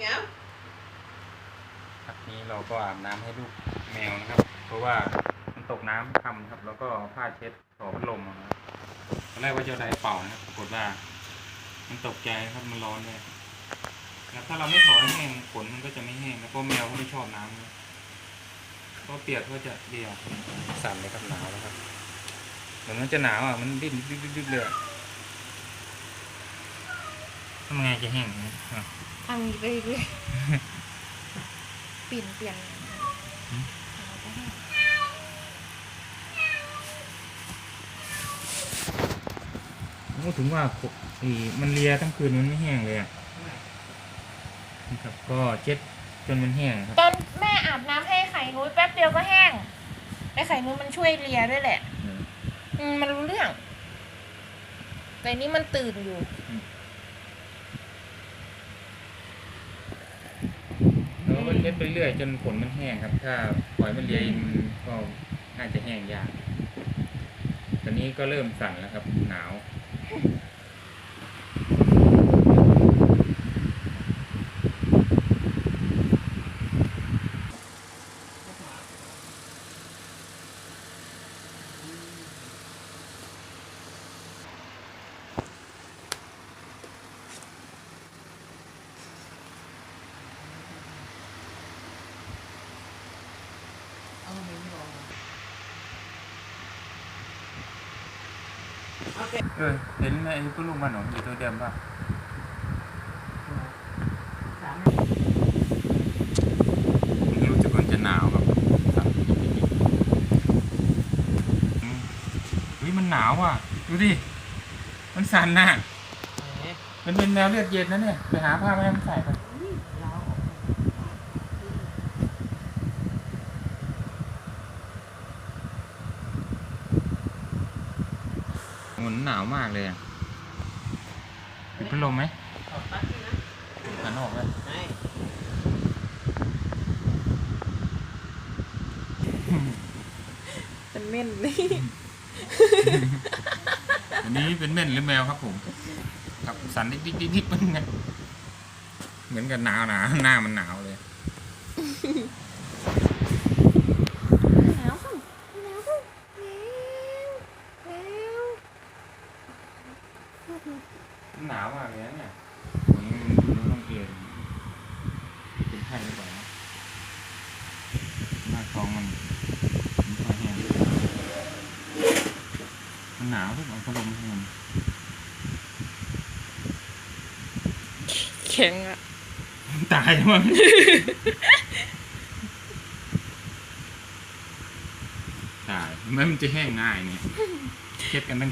เหมียวครับนี้เราก็อาบน้ำให้ลูกแมวนะครับ เพราะว่ามันตกน้ำคำครับ แล้วก็ผ้าเช็ดต่อพัดลมนะครับตอนแรกว่าจะได้เป่านะครับปรากฏว่า มันตกใจครับมันร้อนเลยแล้วถ้าเราไม่ถอให้แห้งขนมันก็จะไม่แห้งแล้วก็แมวก็ไม่ชอบน้ำนะก็เปียกก็จะเดียวสั่นเลยครับหนาวแล้วครับเหมือนมันจะหนาวอะมันดิ้นดึกดึกๆเลยอะทำไงจะแห้งเนี่ยอะ ทำอีกเรื่อยๆเปลี่ยนเปลี่ยนหืมเราจะให้พูดถึงว่าขอีมันเลียทั้งคืนมันไม่แห้งเลยอะนะครับก็เช็ดจนมันแห้งครับตอนแม่อาบน้ำให้ไข่นุ้ยแป๊บเดียวก็แห้งไอ้ไข่นุ้ยมันช่วยเลียด้วยแหละเอออืมมันรู้เรื่อง แต่นี่มันตื่นอยู่ แล้วก็ เช็ดไปเรื่อยจนผลมันแห้งครับ ถ้าปล่อยมันเลียอีกมันก็น่าจะแห้งยาก ตอนนี้ก็เริ่มสั่นแล้วครับหนาว เอาเหมียวลองโอ เคเออเห็นไอ้พวกลูกมันหนออยู่ตัวเดิมป่ะสามรู้สึกว่าจะหนาวครับสั่นนิดๆอืมเฮ้ยมันหนาวอะ ดูดิ มันสั่นน่ะเอ๊ะมันเป็นแมวเลือดเย็นนะเนี่ย ไปหาผ้ามาให้มันใส่ไป เราออกมา มันหนาวมากเลยอะปิดพัดลมไหมออกปั๊บนี่นะหันออกเลยไหนเป็นเม่นนี่อันนี้เป็นเม่นหรือแมวครับผม ครับสันดิ๊กดิ๊กดิ๊กดิ๊กมันไงเหมือนกับหนาวหนาหน้ามันหนาวเลย หนาวค่ะหนาวค่ะแล้วแล้ว หนาวมากเลยนะเนี่ยผมดูน้องเกลียนเป็นไข้หรือเปล่านะหน้าท้องมันมันค่อยแห้งมันหนาวทุกเอาพัดลมให้มันแข็งอะตายแล้วมั้งตายไม่มันจะแห้งง่ายเนี่ยเช็ดกันตั้ง